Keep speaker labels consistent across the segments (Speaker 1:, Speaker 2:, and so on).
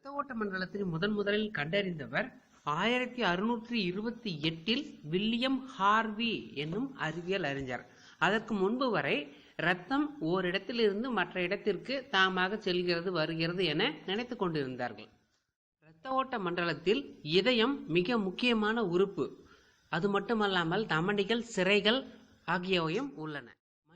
Speaker 1: இரத்த ஓட்ட மண்டலத்தை முதன் முதலில் கண்டறிந்தவர் ஆயிரத்தி அறுநூற்றி இருபத்தி எட்டில் வில்லியம் ஹார்வி என்னும் அறிவியல் அறிஞர். அதற்கு முன்பு வரை இரத்தம் ஓரிடத்திலிருந்து மற்ற இடத்திற்கு தாமாக செல்கிறது வருகிறது என நினைத்து கொண்டிருந்தார்கள். இரத்த ஓட்ட மண்டலத்தில் இதயம் மிக முக்கியமான உறுப்பு. அது மட்டுமல்லாமல் தமனிகள் சிறைகள் ஆகியவையும் உள்ளன.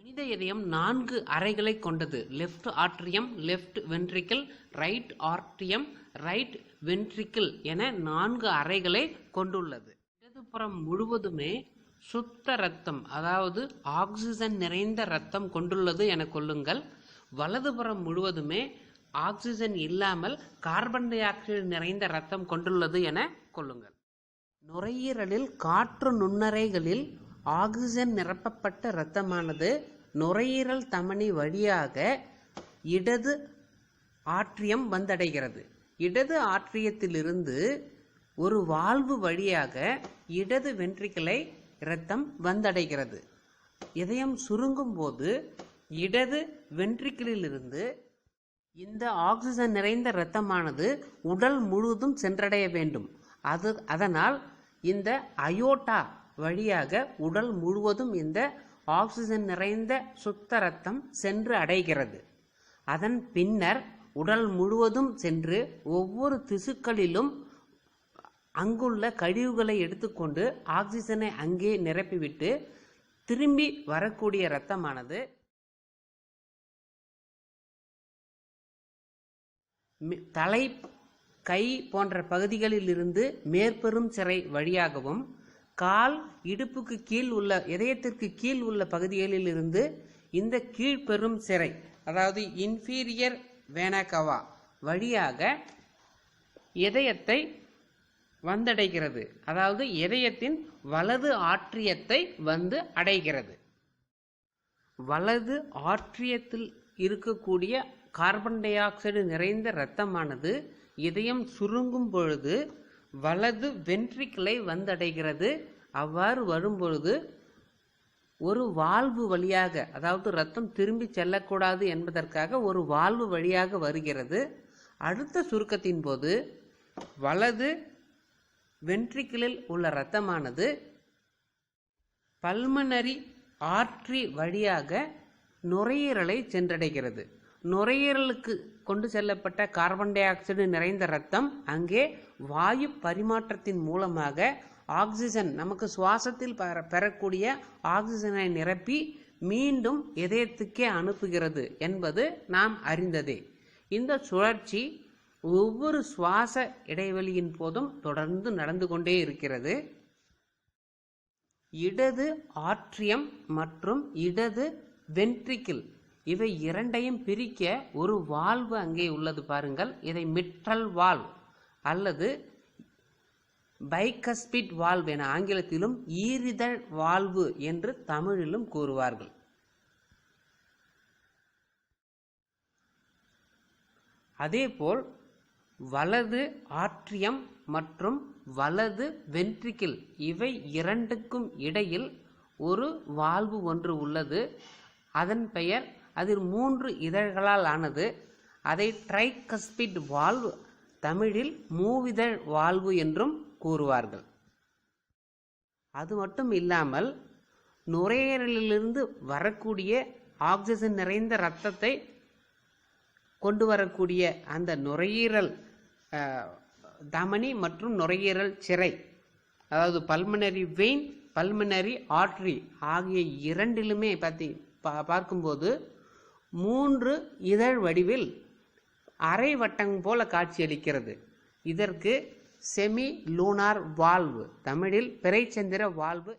Speaker 1: மனித இதயம் நான்கு அறைகளை கொண்டது. Left atrium left ventricle right atrium right ventricle என நான்கு அறைகளை கொண்டுள்ளது. இடதுபுறம் முழுவதுமே சுத்த ரத்தம் அதாவது ஆக்சிஜன் நிறைந்த ரத்தம் கொண்டுள்ளது என கொள்ளுங்கள். வலதுபுறம் முழுவதுமே ஆக்சிஜன் இல்லாமல் கார்பன் டை ஆக்சைடு நிறைந்த ரத்தம் கொண்டுள்ளது என கொள்ளுங்கள். நுரையீரலில் காற்று நுண்ணறைகளில் ஆக்சிஜன் நிரப்பப்பட்ட இரத்தமானது நுரையீரல் தமனி வழியாக இடது ஆற்றியம் வந்தடைகிறது. இடது ஆற்றியத்திலிருந்து ஒரு வால்வு வழியாக இடது வென்ட்ரிக்கலை இரத்தம் வந்தடைகிறது. இதயம் சுருங்கும் போது இடது வென்ட்ரிக்கிளிலிருந்து இந்த ஆக்சிஜன் நிறைந்த இரத்தமானது உடல் முழுவதும் சென்றடைய வேண்டும். அது அதனால் இந்த அயோட்டா வழியாக உடல் முழுவதும் இந்த ஆக்சிஜன் நிறைந்த சுத்த ரத்தம் சென்று அடைகிறது. அதன் பின்னர் உடல் முழுவதும் சென்று ஒவ்வொரு திசுக்களிலும் அங்குள்ள கழிவுகளை எடுத்துக்கொண்டு ஆக்சிஜனை அங்கே நிரப்பிவிட்டு திரும்பி வரக்கூடிய இரத்தமானது மி- தலை கை போன்ற பகுதிகளிலிருந்து மேற்பெரும் சிறை வழியாகவும் கால் இடுப்புக்கு கீழ் உள்ள இதயத்திற்கு கீழ் உள்ள பகுதிகளில் இருந்து இந்த கீழ்பெரும் சிறை அதாவது இன்ஃபீரியர் வேனகவா வழியாக இதயத்தை வந்தடைகிறது. அதாவது இதயத்தின் வலது ஆற்றியத்தை வந்து அடைகிறது. வலது ஆற்றியத்தில் இருக்கக்கூடிய கார்பன் டை ஆக்சைடு நிறைந்த இரத்தமானது இதயம் சுருங்கும் பொழுது வலது வென்ட்ரிக்கிளை வந்தடைகிறது. அவ்வாறு வரும்பொழுது ஒரு வாழ்வு வழியாக அதாவது ரத்தம் திரும்பி செல்லக்கூடாது என்பதற்காக ஒரு வாழ்வு வழியாக வருகிறது. அடுத்த சுருக்கத்தின் போது வலது வென்ட்ரிக்கிளில் உள்ள இரத்தமானது பல்மனரி ஆர்ட்ரி வழியாக நுரையீரலை சென்றடைகிறது. நுரையீரலுக்கு கொண்டு செல்லப்பட்ட கார்பன் டை ஆக்சைடு நிறைந்த ரத்தம் அங்கே வாயு பரிமாற்றத்தின் மூலமாக ஆக்சிஜன் நமக்கு சுவாசத்தில் பெற- பெறக்கூடிய ஆக்சிஜனை நிரப்பி மீண்டும் இதயத்துக்கே அனுப்புகிறது என்பது நாம் அறிந்ததே. இந்த சுழற்சி ஒவ்வொரு சுவாச இடைவெளியின் போதும் தொடர்ந்து நடந்து கொண்டே இருக்கிறது. இடது ஆற்றியம் மற்றும் இடது வென்ட்ரிக்கிள் இவை இரண்டையும் பிரிக்க ஒரு வால்வு அங்கே உள்ளது பாருங்கள். இதை மிட்ரல் வால்வ் அல்லது பைகஸ்பிட் வால்வ் என ஆங்கிலத்திலும் ஈரிதழ் வால்வு என்று தமிழிலும் கூறுவார்கள். அதேபோல் வலது ஆற்றியம் மற்றும் வலது வென்ட்ரிக்கிள் இவை இரண்டுக்கும் இடையில் ஒரு வால்வு ஒன்று உள்ளது. அதன் பெயர் அதில் மூன்று இதழ்களால் ஆனது. அதை ட்ரைகஸ்பிட் வால்வு தமிழில் மூவிதழ் வால்வு என்றும் கூறுவார்கள். அது மட்டும் இல்லாமல் நுரையீரலிலிருந்து வரக்கூடிய ஆக்சிஜன் நிறைந்த இரத்தத்தை கொண்டு வரக்கூடிய அந்த நுரையீரல் தமனி மற்றும் நுரையீரல் சிறை அதாவது பல்மனரி வெயின் பல்மனரி ஆட்ரி ஆகிய இரண்டிலுமே பார்த்தி பா பார்க்கும்போது மூன்று இதழ் வடிவில் அரை வட்டம் போல காட்சியளிக்கிறது. இதற்கு செமி லூனார் வால்வு தமிழில் பிறைச்சந்திர வால்வு